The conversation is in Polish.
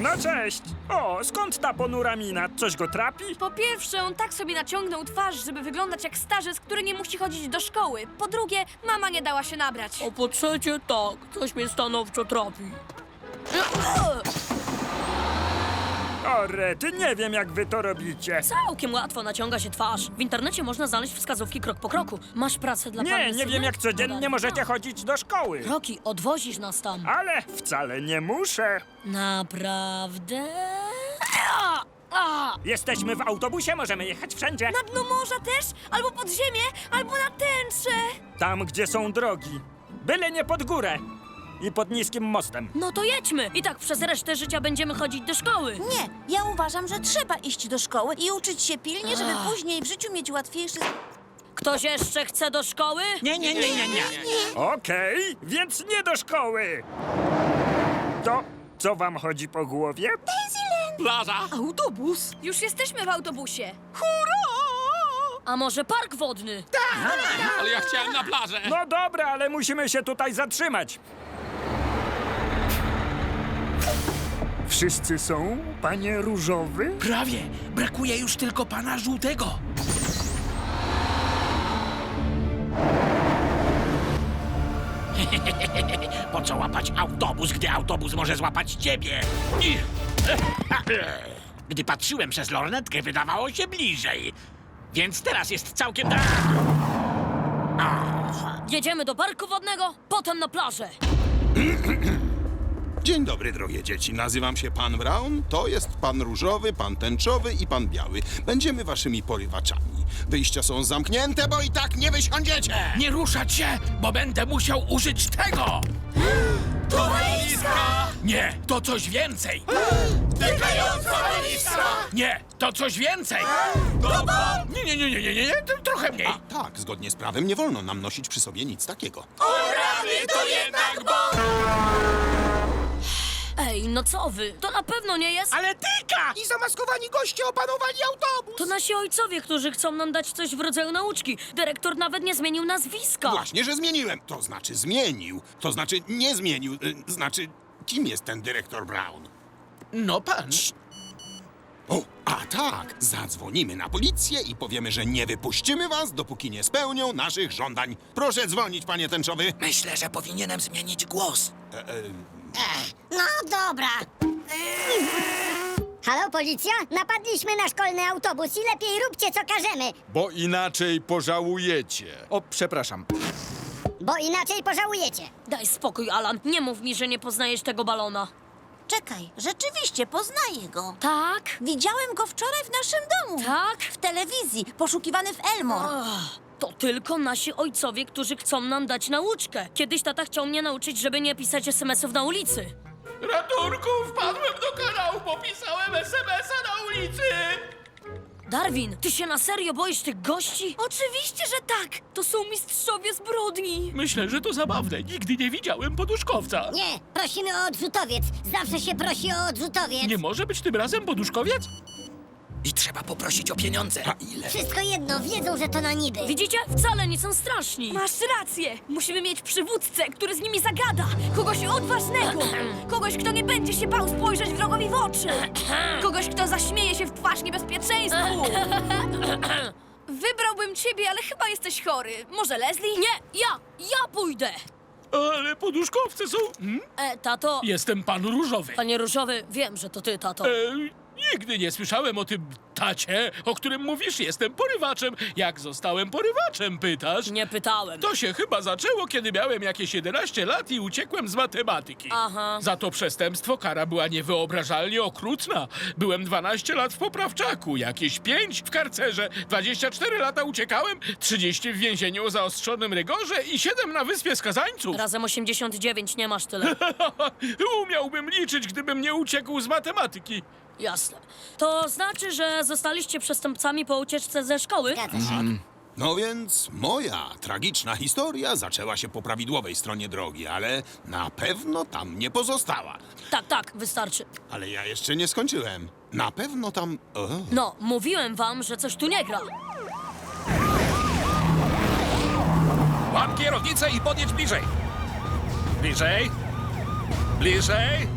No cześć! O, skąd ta ponura mina? Coś go trapi? Po pierwsze, on tak sobie naciągnął twarz, żeby wyglądać jak starzec, który nie musi chodzić do szkoły. Po drugie, mama nie dała się nabrać. A po trzecie tak, coś mnie stanowczo trapi. O, rety, nie wiem jak wy to robicie. Całkiem łatwo naciąga się twarz. W internecie można znaleźć wskazówki krok po kroku. Masz pracę dla Nie, pani nie wiem syna? jak codziennie możecie chodzić do szkoły. Roki, odwozisz nas tam. Ale wcale nie muszę. Naprawdę? A, a. Jesteśmy w autobusie, możemy jechać wszędzie. Na dno morza też? Albo pod ziemię, albo na tęczę. Tam, gdzie są drogi. Byle nie pod górę. I pod niskim mostem. No to jedźmy. I tak przez resztę życia będziemy chodzić do szkoły. Nie, ja uważam, że trzeba iść do szkoły i uczyć się pilnie, żeby później w życiu mieć łatwiejszy... Ktoś jeszcze chce do szkoły? Nie, nie, nie, nie, nie. Okej, więc nie do szkoły. To co wam chodzi po głowie? Plaża. Autobus? Już jesteśmy w autobusie. A może park wodny? Ale ja chciałem na plażę. No dobra, ale musimy się tutaj zatrzymać. Wszyscy są, panie różowy? Prawie. Brakuje już tylko pana żółtego. Po co łapać autobus, gdy autobus może złapać ciebie? Gdy patrzyłem przez lornetkę, wydawało się bliżej. Więc teraz jest całkiem... Jedziemy do parku wodnego, potem na plażę. Dzień dobry, drogie dzieci. Nazywam się pan Brown. To jest pan różowy, pan tęczowy i pan biały. Będziemy waszymi porywaczami. Wyjścia są zamknięte, bo i tak nie wysiądziecie. Nie ruszać się, bo będę musiał użyć tego. To walizka! Nie, to coś więcej. Tykająca walizka! Nie, to coś więcej. Nie, nie, nie, nie, nie, nie, nie, to trochę mniej. Tak, zgodnie z prawem nie wolno nam nosić przy sobie nic takiego. Rany to jednak bo... Ej, no co wy? To na pewno nie jest... Ale tyka! I zamaskowani goście opanowali autobus. To nasi ojcowie, którzy chcą nam dać coś w rodzaju nauczki. Dyrektor nawet nie zmienił nazwiska. Właśnie, że zmieniłem. To znaczy zmienił. To znaczy nie zmienił. Y, Znaczy, kim jest ten dyrektor Brown? No pan. O, a tak, zadzwonimy na policję i powiemy, że nie wypuścimy was, dopóki nie spełnią naszych żądań. Proszę dzwonić, panie tęczowy. Myślę, że powinienem zmienić głos. No dobra. Halo, policja? Napadliśmy na szkolny autobus i lepiej róbcie, co każemy, Bo inaczej pożałujecie. O, przepraszam. bo inaczej pożałujecie. Daj spokój, Alan. Nie mów mi, że nie poznajesz tego balona. Czekaj, rzeczywiście, poznaję go. Tak? Widziałem go wczoraj w naszym domu. Tak? W telewizji, poszukiwany w Elmore. Ach, to tylko nasi ojcowie, którzy chcą nam dać nauczkę. Kiedyś tata chciał mnie nauczyć, żeby nie pisać SMS-ów na ulicy. Ratunku, wpadłem do kanału, bo pisałem SMS-a na ulicy. Darwin, ty się na serio boisz tych gości? Oczywiście, że tak. To są mistrzowie zbrodni. Myślę, że to zabawne. Nigdy nie widziałem poduszkowca. Nie, prosimy o odrzutowiec. Zawsze się prosi o odrzutowiec. Nie może być tym razem poduszkowiec? I trzeba poprosić o pieniądze. A ile? Wszystko jedno, wiedzą, że to na niby. Widzicie? Wcale nie są straszni. Masz rację. Musimy mieć przywódcę, który z nimi zagada. Kogoś odważnego. Kogoś, kto nie będzie się bał spojrzeć wrogowi w oczy. Kogoś, kto zaśmieje się w twarz niebezpieczeństwu. Wybrałbym ciebie, ale chyba jesteś chory. Może Leslie? Nie, ja, ja pójdę. Ale poduszkowce są... Hmm? E, tato, Jestem pan Różowy. panie Różowy, wiem, że to ty, tato. E, nigdy nie słyszałem o tym tacie, o którym mówisz. Jestem porywaczem. Jak zostałem porywaczem, pytasz? Nie pytałem. To się chyba zaczęło, kiedy miałem jakieś 11 lat i uciekłem z matematyki. Aha. Za to przestępstwo kara była niewyobrażalnie okrutna. Byłem 12 lat w poprawczaku, jakieś 5 w karcerze, 24 lata uciekałem, 30 w więzieniu o zaostrzonym rygorze i 7 na wyspie skazańców. Razem 89 nie masz tyle. Umiałbym liczyć, gdybym nie uciekł z matematyki. Jasne. To znaczy, że zostaliście przestępcami po ucieczce ze szkoły? Zgadza się. No więc moja tragiczna historia zaczęła się po prawidłowej stronie drogi, ale na pewno tam nie pozostała. Tak, tak, wystarczy. Ale ja jeszcze nie skończyłem. Na pewno tam. O. No, mówiłem wam, że coś tu nie gra. Łap kierownicę i podjedź bliżej. Bliżej. Bliżej.